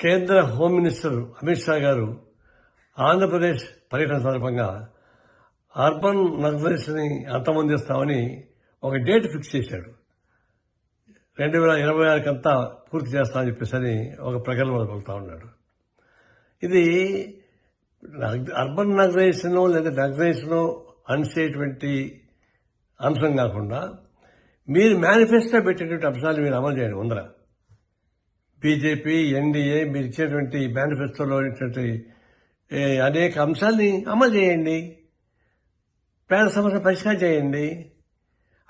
కేంద్ర home minister Amit Shah గారు ఆంధ్రప్రదేశ్ పర్యటన సందర్భంగా అర్బన్ నగరేషన్ని అంతమొందిస్తామని ఒక డేట్ ఫిక్స్ చేశాడు. రెండు వేల ఇరవై ఆరుకంతా పూర్తి చేస్తామని చెప్పేసి ఒక ప్రకటన మొదలుపెడతా ఉన్నాడు. ఇది అర్బన్ నగరేషన్ లేదా నగరేషన్ అనిసేటువంటి అంశం కాకుండా మీరు మేనిఫెస్టో పెట్టేటువంటి అంశాలు మీరు అమలు చేయండి ఉందరా బీజేపీ ఎన్డీఏ మీరు ఇచ్చేటువంటి మేనిఫెస్టోలో ఉన్నటువంటి అనేక అంశాల్ని అమలు చేయండి. పేద సమస్య పరిష్కారం చేయండి.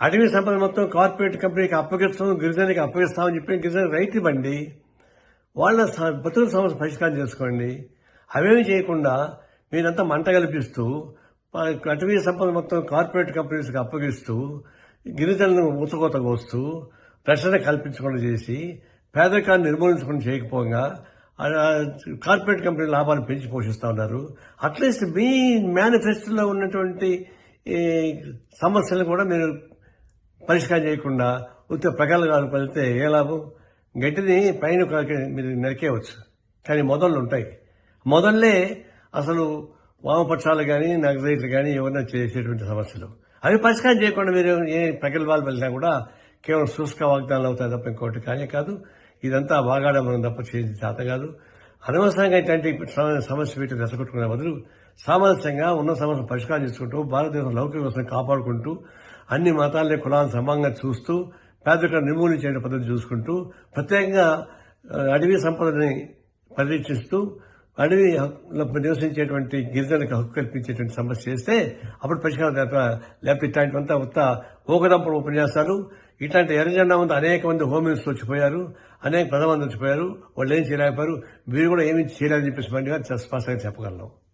అటవీ సంపద మొత్తం కార్పొరేట్ కంపెనీకి అప్పగిస్తాం గిరిజనకి అప్పగిస్తామని చెప్పి గిరిజన రైతు ఇవ్వండి. వాళ్ళ స- సమస్య పరిష్కారం చేసుకోండి. అవేమి చేయకుండా మీరంతా మంట కల్పిస్తూ అటవీ సంపద మొత్తం కార్పొరేట్ కంపెనీస్కి అప్పగిస్తూ గిరిజనులను ఊచకోత కోస్తూ రక్షణ కల్పించకుండా చేసి పేదరికాన్ని నిర్మూలించుకుని చేయకపోగా కార్పొరేట్ కంపెనీ లాభాలు పెంచి పోషిస్తూ ఉన్నారు. అట్లీస్ట్ మీ మేనిఫెస్టోలో ఉన్నటువంటి ఈ సమస్యలు కూడా మీరు పరిష్కారం చేయకుండా ఉత్త ప్రకారాలు పలితే ఏ లాభం? గట్టిని పైన మీరు నరికేయవచ్చు. కానీ మొదళ్ళు ఉంటాయి. మొదళ్ళే అసలు వామపక్షాలు కానీ నగరైతులు కానీ ఎవరైనా చేసేటువంటి సమస్యలు. అవి పరిష్కారం చేయకుండా మీరు ఏ ప్రగల్భాలు వెళ్ళినా కూడా కేవలం శుష్క వాగ్దానాలు అవుతాయి తప్ప ఇంకోటి కానీ కాదు. ఇదంతా బాగాడ మనం తప్ప చేసి చేత కాదు. అనవసరంగా ఇట్లాంటి సమస్య పెట్టి రెచ్చగొట్టుకునే బదులు సామరస్యంగా ఉన్న సమస్యను పరిష్కారం చేసుకుంటూ భారతదేశం లౌకిక వ్యవస్థను కాపాడుకుంటూ అన్ని మతాలని కులాలను సమానంగా చూస్తూ పేదరికం నిర్మూలించే పద్ధతి చూసుకుంటూ ప్రత్యేకంగా అడవి సంపదని పరిరక్షిస్తూ అడవి హక్కు నివసించేటువంటి గిరిజనకు హక్కు కల్పించేటువంటి సమస్య చేస్తే అప్పుడు పరిష్కారం లేకపోతే ఇట్లాంటివంతా ఉత్త ఊకదంపడు ఉపన్యాసాలు. ఇట్లాంటి ఎర్రజెండా ముందు అనేక మంది హోమ్ మినిస్టర్ వచ్చిపోయారు అనేక ప్రధానమంత్రి వచ్చిపోయారు వాళ్ళు ఏం చేయలేకపోయారు వీరు కూడా ఏమీ చేయలేదని చెప్పేసి మండిగా స్పష్టంగా చెప్పగలను.